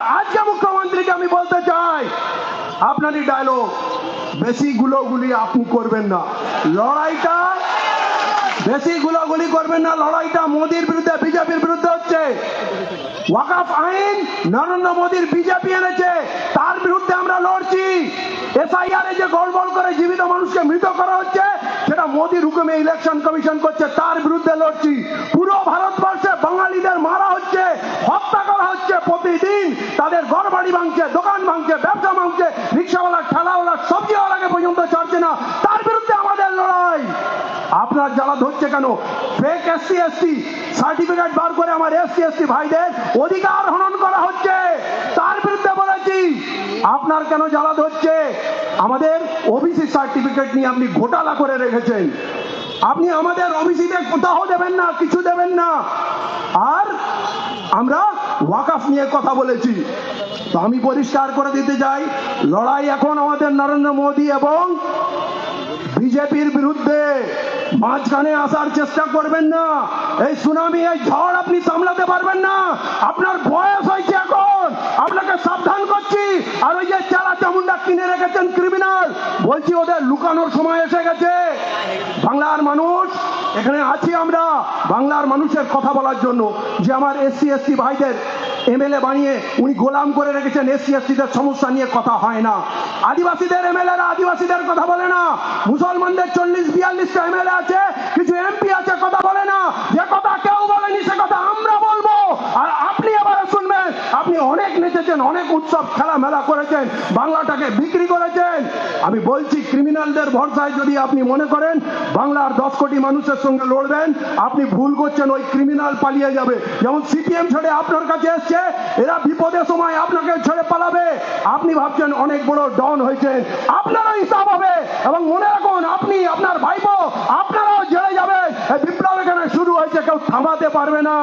আজকে মুখ্যমন্ত্রীকে আমি বলতে চাই, আপনারই ডায়লগ বেশি গুলোগুলি আপনি করবেন না। লড়াইটা বেশি গুলোগুলি করবেন না, লড়াইটা মোদির বিরুদ্ধে, বিজেপির বিরুদ্ধে হচ্ছে। ওয়াকাফ আইন নরেন্দ্র মোদীর বিজেপি এনেছে, তার বিরুদ্ধে আমরা লড়ছি। এসআইআর যে গড়বড় করে জীবিত মানুষকে মৃত করা হচ্ছে, সেটা মোদির হুকুমে ইলেকশন কমিশন করছে, তার বিরুদ্ধে লড়ছি। পুরো ভারতবর্ষে বাঙালিদের মারা হচ্ছে, হত্যা করা হচ্ছে প্রতিদিন। তাদের ঘর বাড়ি ভাঙছে, দোকান ভাঙছে, ব্যবসা ভাঙছে, রিক্সাওয়ালা, ঠেলাওয়ালা সবজিওয়ালাকে পর্যন্ত ছাড়ছে না। তার বিরুদ্ধে আমাদের লড়াই। আপনার জ্বালা ধরছে কেন? ফেক এসসি এসটি সার্টিফিকেট বার করে আমার এসসি এসটি ভাইদের অধিকার হনন করা হচ্ছে। তার বিরুদ্ধে বলেছি, আপনার কেন জ্বালা ধরছে? আমাদের ওবিসি সার্টিফিকেট নিয়ে আপনি ঘোটালা করে রেখেছেন। আপনি আমাদের ওবিসিতে কোথাও দেবেন না, কিছু দেবেন না। আর আমরা ওয়াকাফ নিয়ে কথা বলেছি। তো আমি পরিষ্কার করে দিতে চাই, লড়াই এখন আমাদের নরেন্দ্র মোদী এবং বিজেপির বিরুদ্ধে। মাঝখানে আসার চেষ্টা করবেন না। এই সুনামি, এই ঝড় আপনি সামলাতে পারবেন না। আপনার বয়স হয়েছে এখন। আপনাকে সাবধান করছি। আর ওই যে চালা চামুন্ডা কিনে রেখেছেন ক্রিমিনাল বলছি ওদের লুকানোর সময় এসে গেছে। বাংলার মানুষ এখানে আছি আমরা বাংলার মানুষের কথা বলার জন্য যে আমার এসসি, এসটি ভাইদের এমএলএ বানিয়ে উনি গোলাম করে রেখেছেন। এসসি, এসটিদের সমস্যা নিয়ে কথা হয় না। আদিবাসীদের এমএলএ আদিবাসীদের কথা বলে না। মুসলমানদের চল্লিশ, বিয়াল্লিশটা এমএলএ আছে, কিছু এমপি আছে, কথা বলে না। যে কথা কেউ বলেনি, সে কথা আমরা বলব। আর আপনি এবারে শুনবেন, আপনি অনেক নেচেছেন, অনেক উৎসব খেলা মেলা করেছেন, বাংলাটাকে বিক্রি করেছেন। আমি বলছি ক্রিমিনালদের ভরসায় যদি আপনি মনে করেন বাংলার দশ কোটি মানুষের সঙ্গে লড়বেন, আপনি ভুল করছেন, ওই ক্রিমিনাল পালিয়ে যাবে। যেমন সিপিএম ছেড়ে আপনার কাছে এসছে, এরা বিপদের সময় আপনাকে ছেড়ে পালাবে। আপনি ভাবছেন অনেক বড় ডন হয়েছেন আপনারও হিসাব হবে। এবং মনে রাখুন, আপনি আপনার ভাইপো, আপনারাও জেলে যাবেন। বিপ্লব এখানে শুরু হয়েছে, কেউ থামাতে পারবে না।